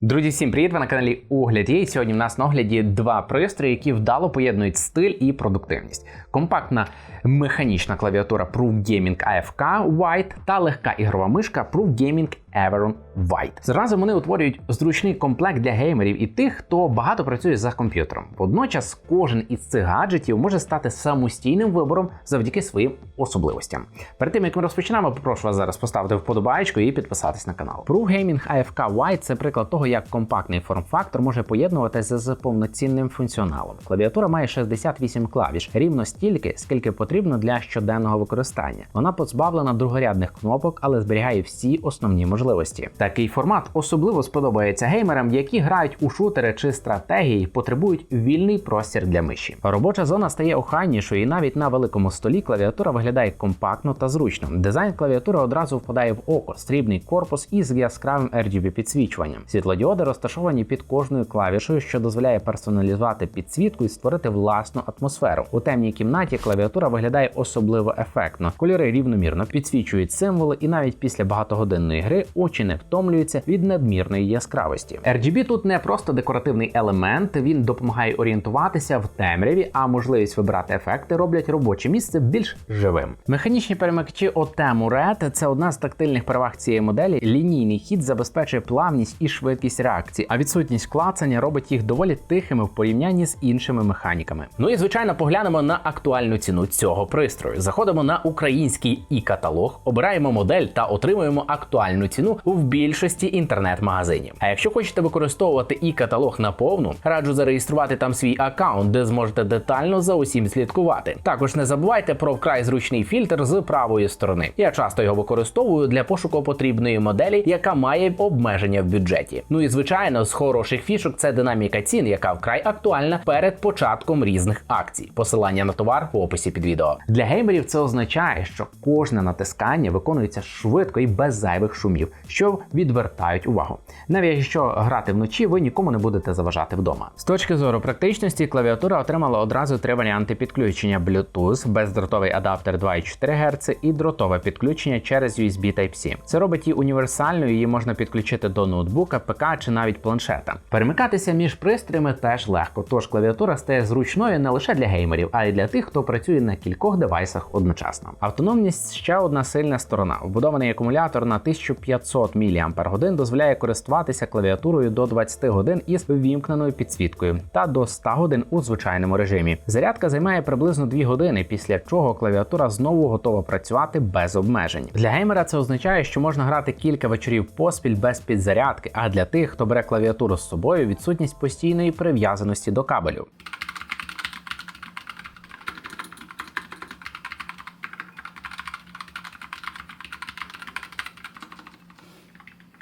Друзі, всім привіт! Ви на каналі Огляд є. І сьогодні в нас на огляді два пристрої, які вдало поєднують стиль і продуктивність. Компактна механічна клавіатура Proof Gaming AFK White та легка ігрова мишка Proof Gaming Everon White. Зразу вони утворюють зручний комплект для геймерів і тих, хто багато працює за комп'ютером. Водночас кожен із цих гаджетів може стати самостійним вибором завдяки своїм особливостям. Перед тим як ми розпочинаємо, попрошу вас зараз поставити вподобайку і підписатись на канал. Proof Gaming AFK White це приклад того, як компактний форм-фактор може поєднуватися з повноцінним функціоналом. Клавіатура має 68 клавіш, рівно стільки, скільки потрібно для щоденного використання. Вона позбавлена другорядних кнопок, але зберігає всі основні можливості. Такий формат особливо сподобається геймерам, які грають у шутери чи стратегії, потребують вільний простір для миші. Робоча зона стає охайнішою, і навіть на великому столі клавіатура виглядає компактно та зручно. Дизайн клавіатури одразу впадає в око, срібний корпус із яскравим RGB підсвічуванням. Світлодіоди розташовані під кожною клавішою, що дозволяє персоналізувати підсвітку і створити власну атмосферу. У темній кімнаті клавіатура виглядає особливо ефектно. Кольори рівномірно підсвічують символи, і навіть після багатогодинної гри очі не втомлюються від надмірної яскравості. RGB тут не просто декоративний елемент, він допомагає орієнтуватися в темряві, а можливість вибирати ефекти роблять робоче місце більш живим. Механічні перемикачі Otemu Red – це одна з тактильних переваг цієї моделі. Лінійний хід забезпечує плавність і швидкість реакції, а відсутність клацання робить їх доволі тихими в порівнянні з іншими механіками. Ну і звичайно, поглянемо на актуальну ціну цього пристрою. Заходимо на український і каталог, обираємо модель та отримуємо актуальну ціну в більшості інтернет-магазинів. А якщо хочете використовувати і каталог наповну, раджу зареєструвати там свій аккаунт, де зможете детально за усім слідкувати. Також не забувайте про вкрай зручний фільтр з правої сторони. Я часто його використовую для пошуку потрібної моделі, яка має обмеження в бюджеті. Ну і звичайно, з хороших фішок це динаміка цін, яка вкрай актуальна перед початком різних акцій. Посилання на товар в описі під відео. Для геймерів це означає, що кожне натискання виконується швидко і без зайвих шумів, що відвертають увагу. Навіть якщо грати вночі, ви нікому не будете заважати вдома. З точки зору практичності, клавіатура отримала одразу три варіанти підключення: Bluetooth, бездротовий адаптер 2,4 Гц і дротове підключення через USB Type-C. Це робить її універсальною, її можна підключити до ноутбука, ПК чи навіть планшета. Перемикатися між пристроями теж легко, тож клавіатура стає зручною не лише для геймерів, а й для тих, хто працює на кількох девайсах одночасно. Автономність ще одна сильна сторона. Вбудований акумулятор на 1500 мАч дозволяє користуватися клавіатурою до 20 годин із ввімкненою підсвіткою та до 100 годин у звичайному режимі. Зарядка займає приблизно 2 години, після чого клавіатура знову готова працювати без обмежень. Для геймера це означає, що можна грати кілька вечорів поспіль без підзарядки. А для тих, хто бере клавіатуру з собою, відсутність постійної прив'язаності до кабелю.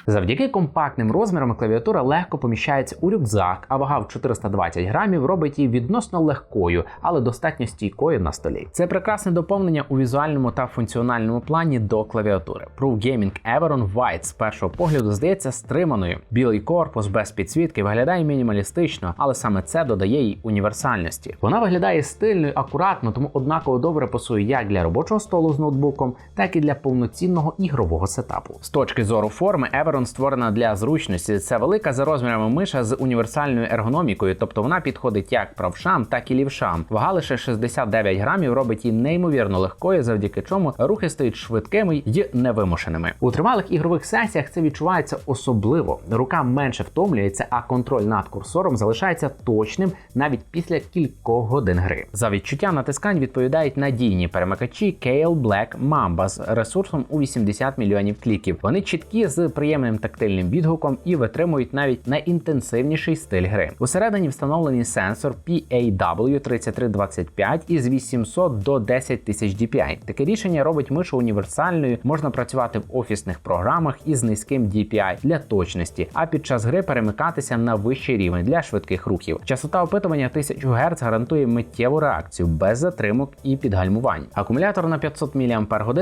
Завдяки компактним розмірам клавіатура легко поміщається у рюкзак, а вага в 420 грамів робить її відносно легкою, але достатньо стійкою на столі. Це прекрасне доповнення у візуальному та функціональному плані до клавіатури. Proof Gaming Everon White з першого погляду здається стриманою. Білий корпус без підсвітки виглядає мінімалістично, але саме це додає їй універсальності. Вона виглядає стильно, і акуратно, тому однаково добре пасує як для робочого столу з ноутбуком, так і для повноцінного ігрового сетапу. З точки зору форми, Everon створена для зручності. Це велика за розмірами миша з універсальною ергономікою, тобто вона підходить як правшам, так і лівшам. Вага лише 69 грамів робить її неймовірно легкою, завдяки чому рухи стають швидкими й невимушеними. У тривалих ігрових сесіях це відчувається особливо. Рука менше втомлюється, а контроль над курсором залишається точним навіть після кількох годин гри. За відчуття натискань відповідають надійні перемикачі Kale Black Mamba з ресурсом у 80 мільйонів кліків. Вони чіткі з приємним тактильним відгуком і витримують навіть найінтенсивніший стиль гри. Усередині встановлений сенсор PAW3325 із 800 до 10 тисяч DPI. Таке рішення робить мишу універсальною, можна працювати в офісних програмах із низьким DPI для точності, а під час гри перемикатися на вищий рівень для швидких рухів. Частота опитування 1000 Гц гарантує миттєву реакцію без затримок і підгальмувань. Акумулятор на 500 мАч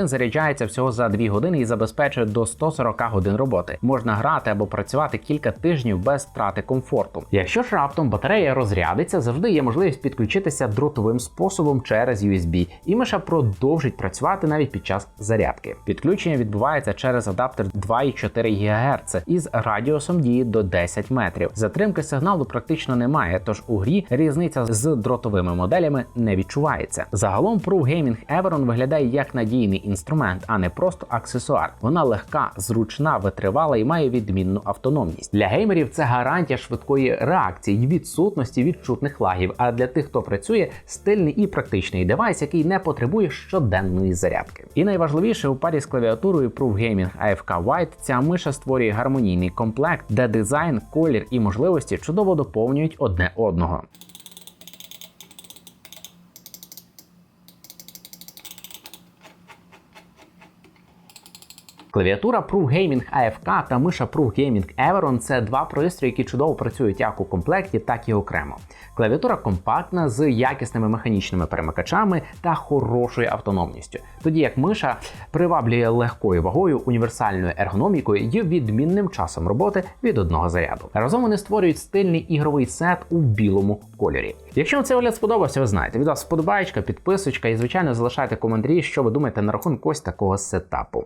заряджається всього за 2 години і забезпечує до 140 годин роботи. Можна грати або працювати кілька тижнів без втрати комфорту. Якщо ж раптом батарея розрядиться, завжди є можливість підключитися дротовим способом через USB, і миша продовжить працювати навіть під час зарядки. Підключення відбувається через адаптер 2,4 ГГц із радіусом дії до 10 метрів. Затримки сигналу практично немає, тож у грі різниця з дротовими моделями не відчувається. Загалом Pro Gaming Everon виглядає як надійний інструмент, а не просто аксесуар. Вона легка, зручна, витривала і має відмінну автономність. Для геймерів це гарантія швидкої реакції і відсутності відчутних лагів. А для тих, хто працює, стильний і практичний девайс, який не потребує щоденної зарядки. І найважливіше у парі з клавіатурою Proof Gaming AFK White ця миша створює гармонійний комплект, де дизайн, колір і можливості чудово доповнюють одне одного. Клавіатура Proof Gaming AFK та миша Proof Gaming Everon це два пристрої, які чудово працюють як у комплекті, так і окремо. Клавіатура компактна з якісними механічними перемикачами та хорошою автономністю, тоді як миша приваблює легкою вагою, універсальною ергономікою і відмінним часом роботи від одного заряду. Разом вони створюють стильний ігровий сет у білому кольорі. Якщо вам цей огляд сподобався, ви знаєте, від вас сподобаєчка, підписочка і звичайно залишайте коментарі, що ви думаєте на рахунок ось такого сетапу.